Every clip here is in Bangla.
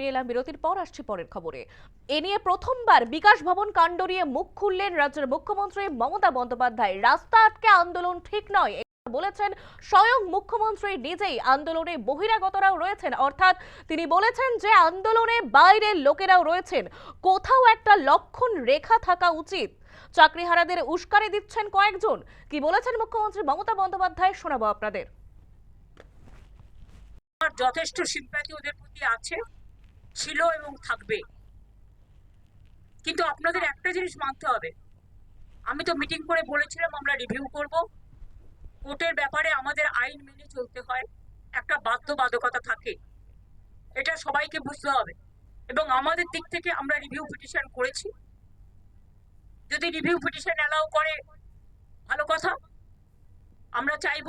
ফিরে এলাম, বিরতির পর আসছে পরের খবরে। এ নিয়ে প্রথমবার বিকাশ ভবন কাণ্ড নিয়ে মুখ খুললেন রাজ্যের মুখ্যমন্ত্রী মমতা বন্দ্যোপাধ্যায়। রাস্তা আটকে আন্দোলন ঠিক নয় বলেছেন স্বয়ং মুখ্যমন্ত্রী নিজেই। আন্দোলনে বহিরাগতরাও রয়েছেন, অর্থাৎ তিনি বলেছেন যে আন্দোলনে বাইরের লোকেরাও রয়েছেন। কোথাও একটা লক্ষণ রেখা থাকা উচিত। চাকরিহারাদের উস্কানি দিচ্ছেন কয়েকজন। কি বলেছেন মুখ্যমন্ত্রী মমতা বন্দ্যোপাধ্যায়, শোনাবো আপনাদের। যথেষ্ট ওদের প্রতি আছে। ছিল এবং থাকবে। কিন্তু আপনাদের একটা জিনিস মানতে হবে। আমি তো মিটিং করে বলেছিলাম, আমরা রিভিউ করব। কোর্টের ব্যাপারে আমাদের আইন মেনে চলতে হয়। একটা বাধ্যবাধকতা থাকে। এটা সবাইকে বুঝতে হবে। এবং আমাদের দিক থেকে আমরা রিভিউ পিটিশন করেছি। যদি রিভিউ পিটিশন অ্যালাউ করে, ভালো কথা। আমরা চাইব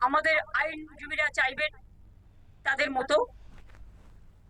আমাদের আইনজীবীরা চাইবেন তাদের মতো।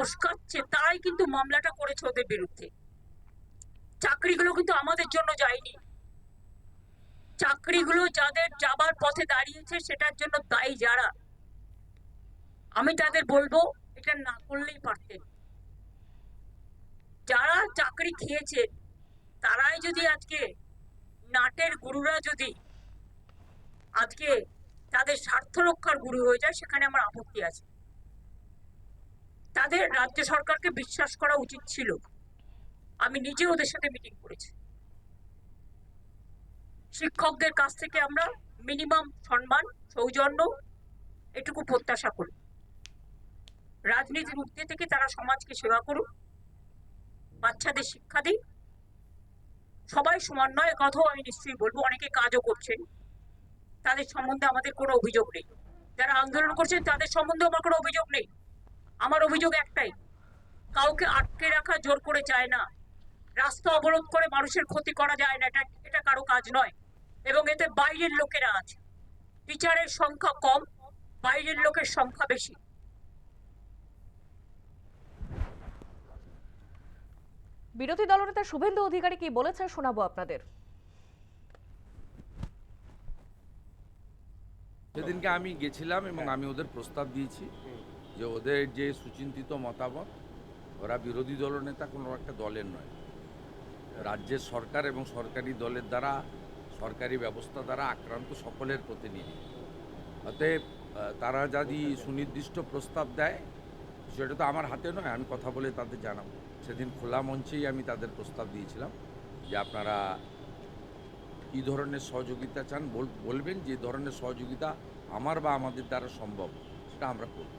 উস্কাচ্ছে তারাই কিন্তু মামলাটা করেছে ওদের বিরুদ্ধে। চাকরিগুলো কিন্তু আমাদের জন্য যায়নি। চাকরিগুলো যাদের যাবার পথে দাঁড়িয়েছে, সেটার জন্য দায়ী যারা। আমি তাদের বলব, এটা না করলেই পারতেন যারা চাকরি খেয়েছে, তারাই যদি আজকে নাটের গুরুরা যদি আজকে তাদের স্বার্থ রক্ষার গুরু হয়ে যায়, সেখানে আমার আপত্তি আছে। তাদের রাজ্য সরকারকে বিশ্বাস করা উচিত ছিল। আমি নিজে ওদের সাথে মিটিং করেছি। শিক্ষকদের কাছ থেকে আমরা মিনিমাম সম্মান, সৌজন্য এটুকু প্রত্যাশা করি। রাজনীতির ঊর্ধ্বে থেকে তারা সমাজকে সেবা করুক, বাচ্চাদের শিক্ষা দিন সবাই সমান নয় কথাও আমি নিশ্চয়ই বলব, অনেকে কাজও করছেন। তাদের সম্বন্ধে আমাদের কোনো অভিযোগ নেই। যারা আন্দোলন করছেন, তাদের সম্বন্ধে আমার কোনো অভিযোগ নেই। আমার অভিযোগ একটাই কাউকে আটকে রাখা জোর করে যায় না। রাস্তা অবরোধ করে মানুষের ক্ষতি করা যায় না এটা এটা কারও কাজ নয়। এবং এতে বাইরের লোকেরা আছে। টিচারের সংখ্যা কম বাইরের লোকের সংখ্যা বেশি। বিরোধী দলনেতা শুভেন্দু অধিকারী কি বলেছেন শোনাবো আপনাদের। সেদিনকে আমি গেছিলাম এবং আমি ওদের প্রস্তাব দিয়েছি যে ওদের যে সুচিন্তিত মতামত, ওরা বিরোধী দলনেতা কোনো একটা দলের নয়। রাজ্যের সরকার এবং সরকারি দলের দ্বারা, সরকারি ব্যবস্থা দ্বারা আক্রান্ত সকলের প্রতিনিধি। অতএব তারা যদি সুনির্দিষ্ট প্রস্তাব দেয়, সেটা তো আমার হাতে নয়, আমি কথা বলে তাদের জানাব। সেদিন খোলা মঞ্চেই আমি তাদের প্রস্তাব দিয়েছিলাম যে আপনারা কী ধরনের সহযোগিতা চান বলবেন যে ধরনের সহযোগিতা আমার বা আমাদের দ্বারা সম্ভব, সেটা আমরা করব।